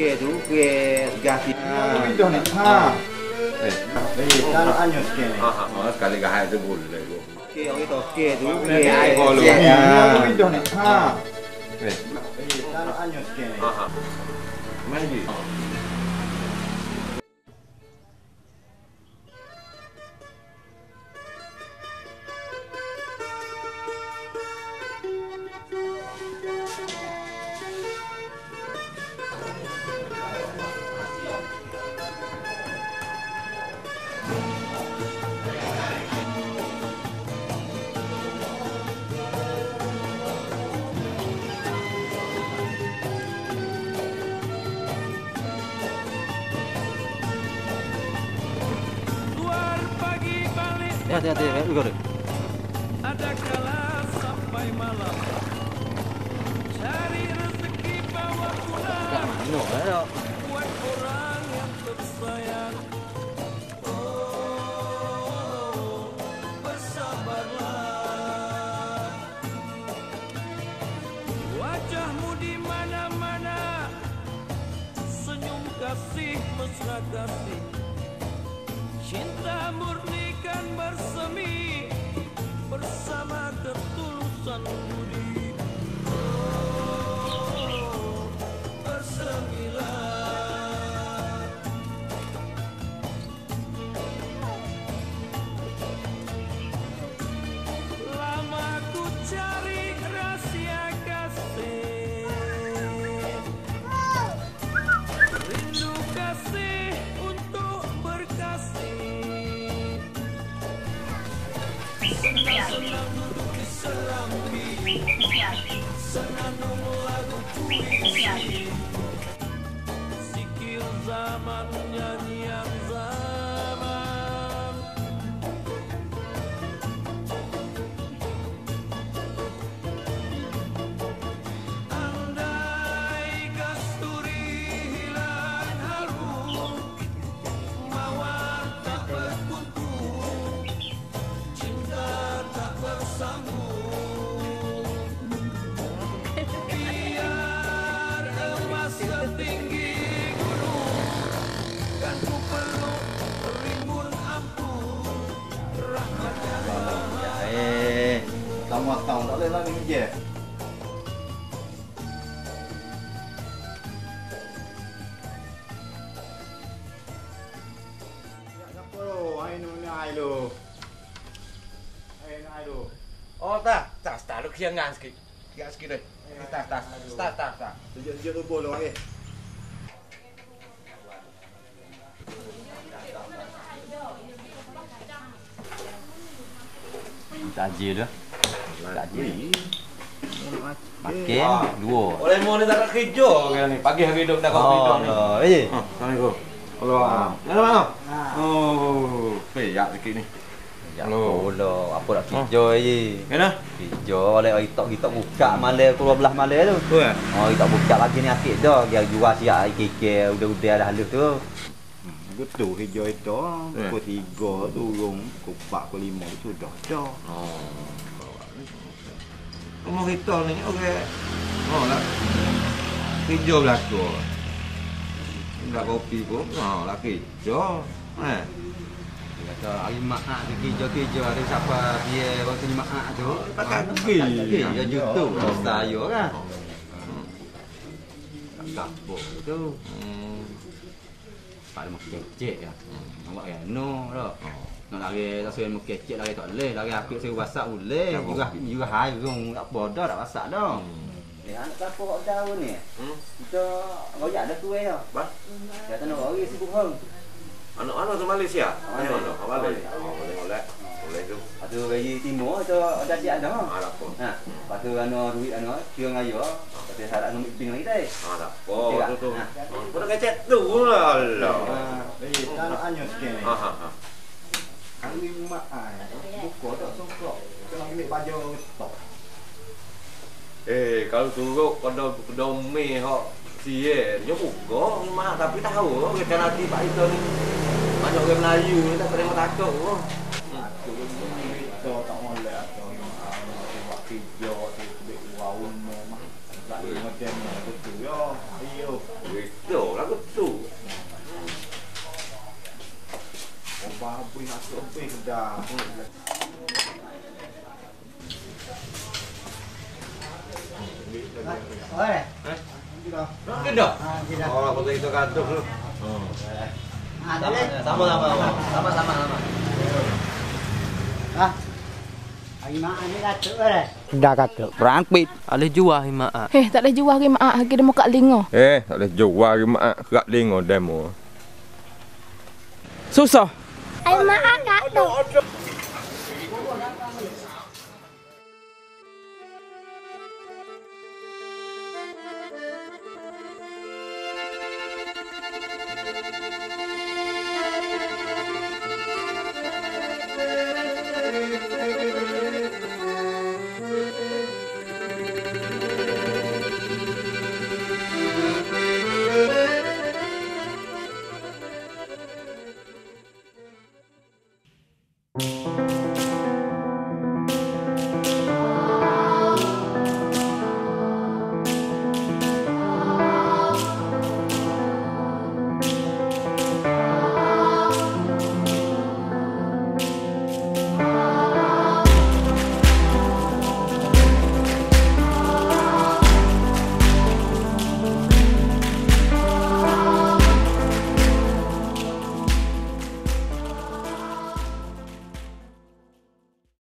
그게 두 그게 가 시. 우리도 하. 네. 네. 따로 안녕 시켜 네. 아 하. 어, 갈리가 하여도 몰래 이 거. 그게 여기도 그게 두 그게 아이 고. 우리도 하. 네. 네. 따로 안녕 시켜 네. 아 하. 말 지. balik Ya, ya, ya, ada kala sampai malam Cari rezeki bawa pulang ya. Oh, Cinta murni Sikiza manyanyi lama tahun tak boleh lagi je. Oh, tak. Tak, tak. Lu kiangan sikit. Kiangan sikit deh. Tak, tak. Tak, tak, tak. Tunjuk-tunjuk tu boleh lagi. Tajir dah. Tajir. Makan Ah. dua. Oleh mau ni tak nak kerja kan ni. Pagi hari duduk dah kau Oh, hidup ni. no. Eh. Ha, Assalamualaikum. Allah. Mana mana? Oh, peyak sikit ni. Ya, Hello. pula. Apa nak kerja je. Kena? Kerja oleh hari tak kita buka malam keluar belah malam tu. Tu eh. Oh, kita buka lagi ni akhir dah. Dia jual siap keke udah-udah dah halus tu. Betul hijau itu. Eh. Pukul tiga turun. Pukul empat, pukul lima itu dah dah. Oh. Rumah kita ni okey. Oh, lah. Kerja belakang. Enggak kopi pun. Oh, lah kerja. Eh. Dia kata hari mak tu kerja-kerja ada siapa dia waktu ni mak tu. Pakai Ah, gigi. Ya jutu. Oh. Saya kan. Gapo tu. Hmm. Pak mak kecek ya. Nampak ya no dah. Nak lari tak suruh mak kecek lari tak boleh. Lari apik saya basak boleh. Tak apa. Juga juga hai rong tak apa dah tak basak dah. Eh anak siapa kau tahu ni? Hmm. Kita royak ada tuai dah. Ba? Kata nak orang sibuk hang. Anak-anak tu Malaysia. Malaysia. Mana? Oh. Oh, boleh boleh. Boleh tu. Ada bayi timur tu ada siap dah. Ah, tak apa. Ha, lepas tu anu duit anu kira ngaya. Kata harap nak ping lagi teh. Ah, tak apa. Okey, Tu tu. ah. Oh, Kau dah kecek tu lah. Allah. Eh, kalau anyut sikit ni. Ha ha ha. Hari mak ai. Buka tak songkok. Kena ambil baju stok. Eh, kalau turuk pada domi hok sie, dia buka rumah tapi tahu kita nanti Pak Ito ni banyak orang Melayu ni tak pernah takut. Oh. Aku ni kita tak molek atau buat kerja tu duit waun mah. Tak boleh demo lagu tu yo. Ayo. Itu lagu tu. Obah bui nak sampai kedah. Oi. Ke dah? Ha, tidak. Oh, kalau kita kaduk lu. Ha, boleh. Sama sama sama. Sama sama sama. Ha. Ai mak ni dah tu dah. Kata. Perang pit. Alih jual himaat. Eh, tak boleh jual mak hagi demo kat lingo. Eh, tak boleh jual mak kerak lingo demo. Susah. Ai mak kat